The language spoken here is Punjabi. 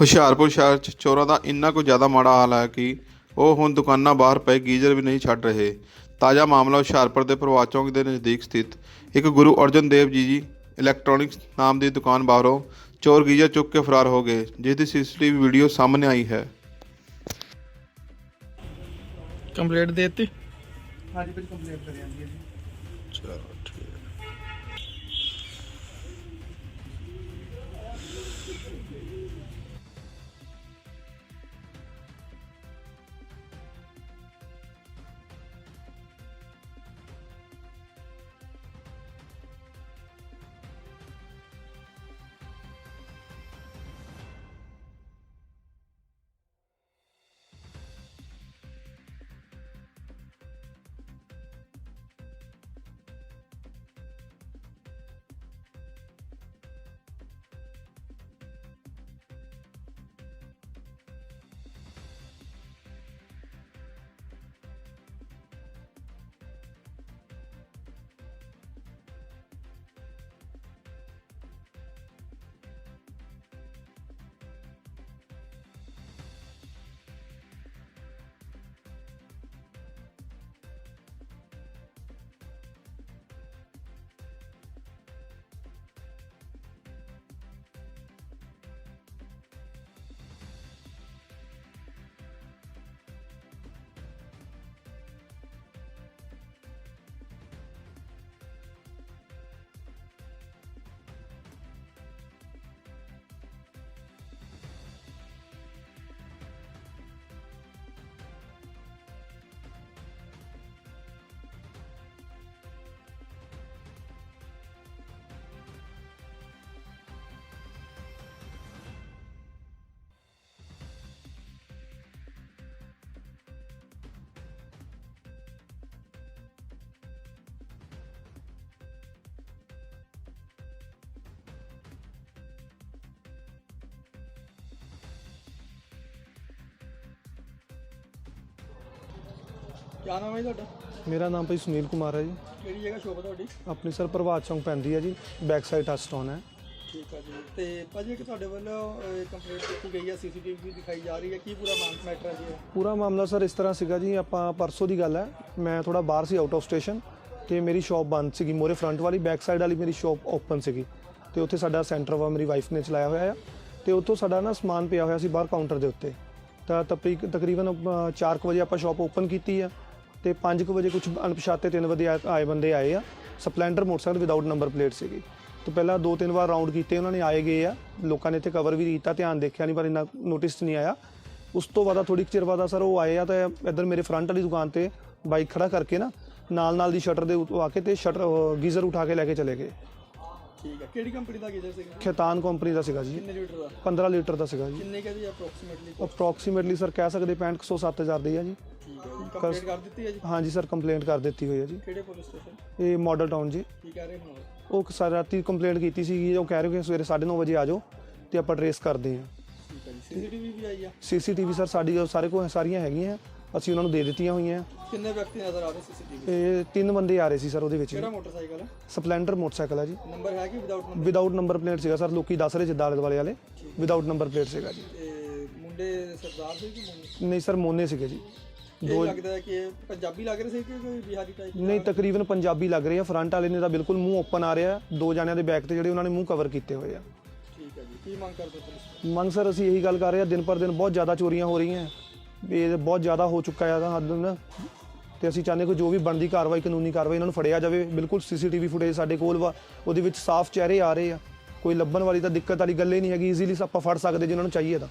ਹੁਸ਼ਿਆਰਪੁਰ ਸ਼ਹਿਰ 'ਚ ਚੋਰਾਂ ਦਾ ਇੰਨਾ ਕੁ ਜ਼ਿਆਦਾ ਮਾੜਾ ਹਾਲ ਹੈ ਕਿ ਉਹ ਹੁਣ ਦੁਕਾਨਾਂ ਬਾਹਰ ਪਏ ਗੀਜ਼ਰ ਵੀ ਨਹੀਂ ਛੱਡ ਰਹੇ। ਤਾਜ਼ਾ ਮਾਮਲਾ ਹੁਸ਼ਿਆਰਪੁਰ ਦੇ ਪ੍ਰਭਾਤ ਚੌਂਕ ਦੇ ਨਜ਼ਦੀਕ ਸਥਿਤ ਇੱਕ ਗੁਰੂ ਅਰਜਨ ਦੇਵ ਜੀ ਜੀ ਇਲੈਕਟ੍ਰੋਨਿਕਸ ਨਾਮ ਦੀ ਦੁਕਾਨ ਬਾਹਰੋਂ ਚੋਰ ਗੀਜ਼ਰ ਚੁੱਕ ਕੇ ਫਰਾਰ ਹੋ ਗਏ ਜਿਸ ਦੀ ਸੀਸੀਟੀਵੀ ਵੀਡੀਓ ਸਾਹਮਣੇ ਆਈ ਹੈ। ਕੰਪਲੀਟ ਦੇ ਦਿੱਤੀ? ਹਾਂਜੀ ਭਾਜੀ ਕੰਪਲੇਂਟ ਕਰੀ ਜਾਂਦੀ ਹੈ ਜੀ ਚਲੋ ਠੀਕ ਕੀ ਨਾਮ ਹੈ ਤੁਹਾਡਾ? ਮੇਰਾ ਨਾਮ ਭਾਈ ਸੁਨੀਲ ਕੁਮਾਰ ਹੈ ਜੀ। ਕਿਹੜੀ ਜਗ੍ਹਾ ਸ਼ੋਪ ਤੁਹਾਡੀ? ਆਪਣੀ ਸਰ ਪ੍ਰਭਾਤ ਚੌਂਕ ਪੈਂਦੀ ਹੈ ਜੀ ਬੈਕ ਸਾਈਡ ਟੱਚਸਟੋਨ ਹੈ। ਠੀਕ ਹੈ ਜੀ। ਤੇ ਭਾਜੀ ਕਿ ਤੁਹਾਡੇ ਵੱਲੋਂ ਕੰਪਲੇਂਟ ਕੀਤੀ ਗਈ ਹੈ ਸੀਸੀਟੀਵੀ ਵੀ ਦਿਖਾਈ ਜਾ ਰਹੀ ਹੈ। ਕੀ ਪੂਰਾ ਮੈਟਰ ਹੈ ਜੀ? ਪੂਰਾ ਮਾਮਲਾ ਸਰ ਇਸ ਤਰ੍ਹਾਂ ਸੀਗਾ ਜੀ ਆਪਾਂ ਪਰਸੋਂ ਦੀ ਗੱਲ ਹੈ ਮੈਂ ਥੋੜਾ ਬਾਹਰ ਸੀ ਆਊਟ ਆਫ ਸਟੇਸ਼ਨ ਤੇ ਮੇਰੀ ਸ਼ਾਪ ਬੰਦ ਸੀਗੀ ਮੋਰੇ ਫਰੰਟ ਵਾਲੀ ਬੈਕ ਸਾਈਡ ਵਾਲੀ ਮੇਰੀ ਸ਼ਾਪ ਓਪਨ ਸੀਗੀ। ਤੇ ਉੱਥੇ ਸਾਡਾ ਸੈਂਟਰ ਵਾ ਮੇਰੀ ਵਾਈਫ ਨੇ ਚਲਾਇਆ ਹੋਇਆ ਆ ਤੇ ਉੱਥੋਂ ਸਾਡਾ ਨਾ ਸਮਾਨ ਪਿਆ ਹੋਇਆ ਸੀ ਬਾਹਰ ਕਾਊਂਟਰ ਦੇ ਉੱਤੇ। ਤਾਂ ਤਕਰੀਬਨ 4 ਵਜੇ ਆਪਾਂ ਸ਼ਾਪ ਓਪਨ ਕੀਤੀ ਆ ਤੇ 5 ਵਜੇ ਕੁਝ ਅਣਪਛਾਤੇ ਤਿੰਨ ਵਜੇ ਆਏ- ਬੰਦੇ ਆਏ ਆ। Splendor motorcycle without number plate ਸੀਗੀ। ਤੇ ਪਹਿਲਾਂ ਦੋ ਤਿੰਨ ਵਾਰ ਰਾਉਂਡ ਕੀਤੇ ਉਹਨਾਂ ਨੇ ਆਏ ਗਏ ਆ। ਲੋਕਾਂ ਨੇ ਇੱਥੇ ਕਵਰ ਵੀ ਕੀਤਾ ਧਿਆਨ ਦੇਖਿਆ ਨਹੀਂ ਪਰ ਇੰਨਾ ਨੋਟਿਸ ਨਹੀਂ ਆਇਆ। ਉਸ ਤੋਂ ਬਾਅਦ ਥੋੜੀ ਚਿਰ ਬਾਅਦ ਆ ਸਰ ਉਹ ਆਏ ਆ ਤਾਂ ਇੱਧਰ ਮੇਰੇ ਫਰੰਟ ਵਾਲੀ ਦੁਕਾਨ ਤੇ ਬਾਈਕ ਖੜਾ ਕਰਕੇ ਨਾ ਨਾਲ ਨਾਲ ਦੀ ਸ਼ਟਰ ਦੇ ਉੱਤੋਂ ਆ ਕੇ ਤੇ ਸ਼ਟਰ ਗੀਜ਼ਰ ਉਠਾ ਕੇ ਲੈ ਕੇ ਚਲੇ ਗਏ। ਠੀਕ ਹੈ ਕਿਹੜੀ ਕੰਪਨੀ ਦਾ ਗੀਜ਼ਰ ਸੀਗਾ? ਖੇਤਾਨ ਕੰਪਨੀ ਦਾ ਸੀਗਾ ਜੀ। ਕਿੰਨੇ ਲੀਟਰ ਦਾ? 15 ਲੀਟਰ ਦਾ ਸੀਗਾ ਜੀ। ਕਿੰਨੇ ਕਾ ਜੀ ਅਪਰੋਕਸੀਮੇਟਲੀ ਅਪਰੋਕਸੀਮੇਟਲੀ ਸਰ ਕਹਿ ਸਕਦੇ 65 7000 ਦੀ ਹੈ ਜੀ। ਠੀਕ ਹੈ ਜੀ। ਕੰਪਲੇਂਟ ਕਰ ਦਿੱਤੀ ਹੈ ਜੀ? ਹਾਂਜੀ ਸਰ ਕੰਪਲੇਂਟ ਕਰ ਦਿੱਤੀ ਹੋਈ ਹੈ ਜੀ। ਕਿਹੜੇ ਪੁਲਿਸ ਸਟੇਸ਼ਨ ਇਹ ਮਾਡਲ ਟਾਊਨ ਜੀ। ਕੀ ਕਹਿ ਰਹੇ ਹੁਣ ਉਹ? ਸਾਰੀ ਰਾਤੀ ਕੰਪਲੇਂਟ ਕੀਤੀ ਸੀਗੀ ਉਹ ਕਹਿ ਰਹੇ ਕਿ ਸਵੇਰੇ 9:30 ਵਜੇ ਆ ਜਾਓ ਤੇ ਆਪਾਂ ਟਰੇਸ ਕਰਦੇ ਹਾਂ। ਠੀਕ ਹੈ ਜੀ। ਸੀਸੀਟੀਵੀ ਵੀ ਆਈ ਆ? ਸੀਸੀਟੀਵੀ ਸਰ ਸਾਡੀ ਸਾਰੇ ਕੋਲ ਸਾਰੀਆਂ ਹੈਗੀਆਂ। ਅਸੀਂ ਉਹਨਾਂ ਨੂੰ ਦੇ ਦਿੱਤੀਆਂ ਹੋਈਆਂ। ਕਿੰਨੇ ਵਿਅਕਤੀ ਨਜ਼ਰ ਆ ਰਹੇ ਸੀਸੀਟੀਵੀ ਇਹ ਤਿੰਨ ਬੰਦੇ ਆ ਰਹੇ ਸੀ ਸਰ ਉਹਦੇ ਵਿੱਚ। ਕਿਹੜਾ ਮੋਟਰਸਾਈਕਲ ਹੈ ਸਪਲੈਂਡਰ ਮੋਟਰਸਾਈਕਲ ਹੈ ਜੀ। ਨੰਬਰ ਹੈ ਕਿ without number without number plate ਸੀਗਾ ਸਰ ਲੋਕੀ ਦੱਸ ਰਹੇ ਜਿੱਦਾਂ ਆਲੇ ਦੁਆਲੇ ਵਾਲੇ। ਵਿਦਆਊਟ ਨੰਬਰ ਪਲੇਟ ਸੀਗਾ ਜੀ। ਮੁੰਡੇ ਸਰਦਾਰ ਸੀ ਕਿ ਮੁੰਡੇ? ਨਹੀਂ ਸਰ ਮੋਨੇ ਸੀਗੇ ਜੀ। ਇਹ ਲੱਗਦਾ ਹੈ ਕਿ ਇਹ ਪੰਜਾਬੀ ਲੱਗ ਰਹੇ ਸੀ ਕਿ ਕੋਈ ਬਿਹਾਰੀ ਟਾਈਪ ਨਹੀਂ ਤਕਰੀਬਨ ਪੰਜਾਬੀ ਲੱਗ ਰਹੇ ਆ। ਫਰੰਟ ਵਾਲੇ ਨੇ ਤਾਂ ਬਿਲਕੁਲ ਮੂੰਹ ਓਪਨ ਆ ਰਿਹਾ। ਦੋ ਜਣਿਆਂ ਦੇ ਬੈਕ ਤੇ ਜਿਹੜੇ ਉਹਨਾਂ ਨੇ ਮੂੰਹ ਕਵਰ ਕੀਤੇ ਹੋਏ ਆ। ਠੀਕ ਹੈ ਜੀ। ਕੀ ਮੰਗ ਕਰਦੇ ਹੋ ਪੁਲਿਸ ਤੋਂ? ਮੰਗ ਸਰ ਅਸੀਂ ਇਹੀ ਗੱਲ ਕਰ ਰਹੇ ਆ ਦਿਨ ਪਰ ਦਿਨ ਬਹੁਤ ਜ਼ਿਆਦਾ ਚੋਰੀਆਂ ਹੋ ਰਹੀਆਂ। ਇਹ ਬਹੁਤ ਜ਼ਿਆਦਾ ਹੋ ਚੁੱਕਾ ਹੈ ਤਾਂ ਹੱਦ ਨਾ ਤੇ ਅਸੀਂ ਚਾਹੁੰਦੇ ਕਿ ਜੋ ਵੀ ਬਣਦੀ ਕਾਰਵਾਈ ਕਾਨੂੰਨੀ ਕਾਰਵਾਈ ਇਹਨਾਂ ਨੂੰ ਫੜਿਆ ਜਾਵੇ। ਬਿਲਕੁਲ ਸੀਸੀਟੀਵੀ ਫੁਟੇਜ ਸਾਡੇ ਕੋਲ ਵਾ ਉਹਦੇ ਵਿੱਚ ਸਾਫ਼ ਚਿਹਰੇ ਆ ਰਹੇ ਆ। ਕੋਈ ਲੱਭਣ ਵਾਲੀ ਤਾਂ ਦਿੱਕਤ ਵਾਲੀ ਗੱਲ ਹੀ ਨਹੀਂ ਹੈਗੀ। ਈਜ਼ੀਲੀ ਆਪਾਂ ਫੜ ਸਕਦੇ ਜਿਨ੍ਹਾਂ ਨੂੰ ਚਾਹੀਏ ਤਾਂ।